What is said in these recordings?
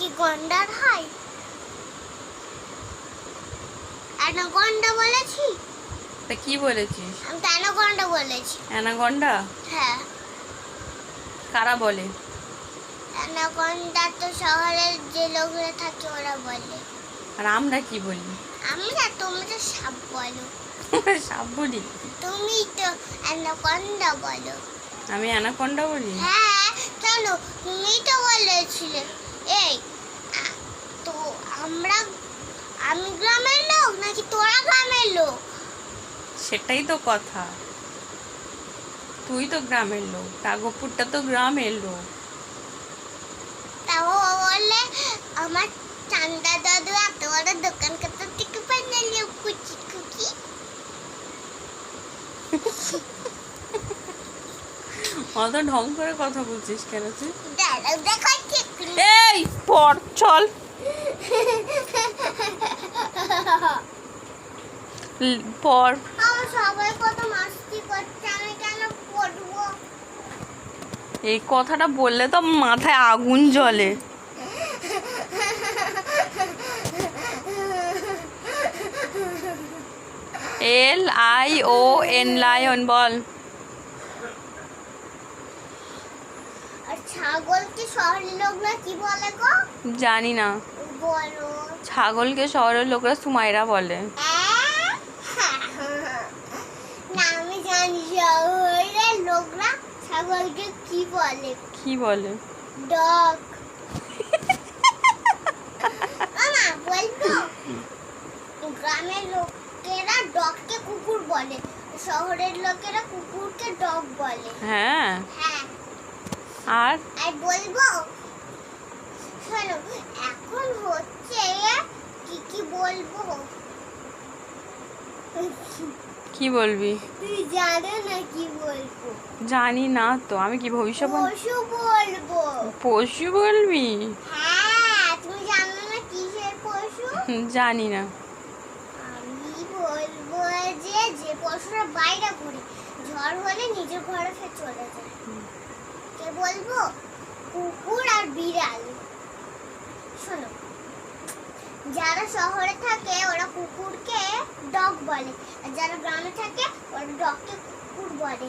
কি গন্ডার হয়? অ্যানাকন্ডা বলেছি? তা কি বলেছিস? আমি তো অ্যানাকন্ডা বলেছি? অ্যানাগন্ডা হ্যাঁ। কারা বলে? অ্যানাকন্ডা তো শহরের যে লোকরা থাকে ওরা বলে। আর আমরা কি বলি? আমরা তোমরা সাপ বলো। সাপ বলি? তুমি তো অ্যানাকন্ডা বলো? আমি অ্যানাকন্ডা বলি? হ্যাঁ চলো তুমি তো বলেছিলে। এই আ- তো আমরা আমি গ্রামের লোক নাকি তোরা গ্রামের লোক? সেটাই তো কথা। তুই তো গ্রামের লোক রাঘবপুরটা তো গ্রামের লোক। আমার চান্দা দাদু এত বড় দোকান কত থেকে বানালো কুচি কুকি অত ঢং করে কথা বলছিস কেন তুই? দেখো এই পর চল। পর। এই কথাটা বললে তো মাথায় আগুন জ্বলে। L I O N lion বল। ছাগলকে শহরের লোকরা কি বলে গো? জানি না। ছাগলকে শহরের লোকরা সুমাইরা বলে আহ? না আমি জানি শহরের লোকরা ছাগলকে কি বলে? কি বলে? ডগ। মামা বলব গ্রামের লোকেরা ডগকে কুকুর বলে শহরের লোকেরা কুকুরকে ডগ বলে। হ্যাঁ। হ্যাঁ। আর? আর বলব শোনো এখন হচ্ছে কি কি বলব? কি বলবি? তুই জানো না কি বলব? জানি না তো আমি কি ভবিষ্যৎ পশু বলব। পশু বলবি? হ্যাঁ তুমি জানো না কিসের পশু? জানি না। আমি বলব যে যে পশুরা বাইরে ঘুরে ঝড় হলে নিজের ঘরে ফের চলে যায়। কে বলব কুকুর আর বিড়াল শোনো যারা শহরে থাকে ওরা কুকুরকে ডগ বলে। আর যারা গ্রামে থাকে ওরা ডগকে কুকুর বলে।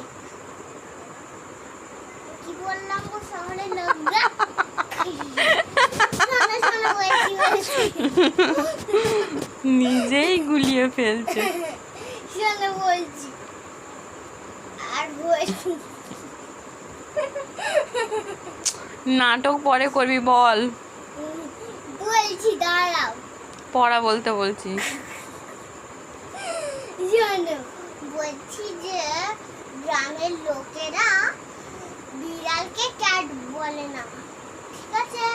কি বললাম গো শহরের লোকরা নিজেই গুলিয়ে ফেলছে। শোনো বলছি। আর বলছি নাটক পরে করবি বল। বলছি দাঁড়াও। পড়া বলতে বলছি। বলছি যে গ্রামের লোকেরা বিড়ালকে ক্যাট বলে না ঠিক আছে?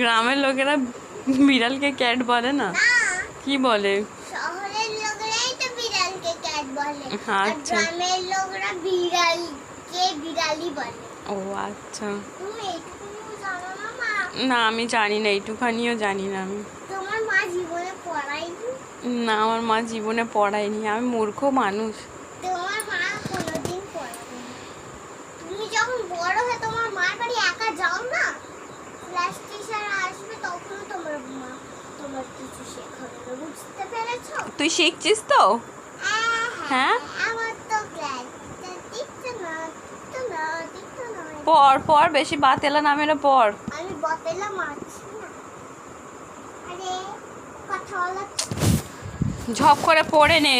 গ্রামের লোকেরা বিড়ালকে ক্যাট বলে না? কি বলে? শহরের লোকেরাই তো বিড়ালকে ক্যাট বলে আর আচ্ছা। গ্রামের লোকরা বিড়ালকে বিড়ালি বলে। ও আচ্ছা। তুমি না আমি জানি না এইটুখানিও জানি না আমি। তোমার মা জীবনে পড়াইনি না আমার মা জীবনে পড়ায়নি আমি মূর্খ মানুষ। তোমার মা কোনোদিন পড়াবে তুমি যখন বড় হয়ে তোমার মার বাড়ি একা যাও না ক্লাস টিচার আসবে তখন তোমার মা তোমার কিছু শেখাবে বুঝতে পেরেছ? তুই শিখছিস তো? হ্যাঁ? আমার তো ক্লাস পর পর বেশি বাতেলা নামে না পর ঝপ করে পড়ে নে।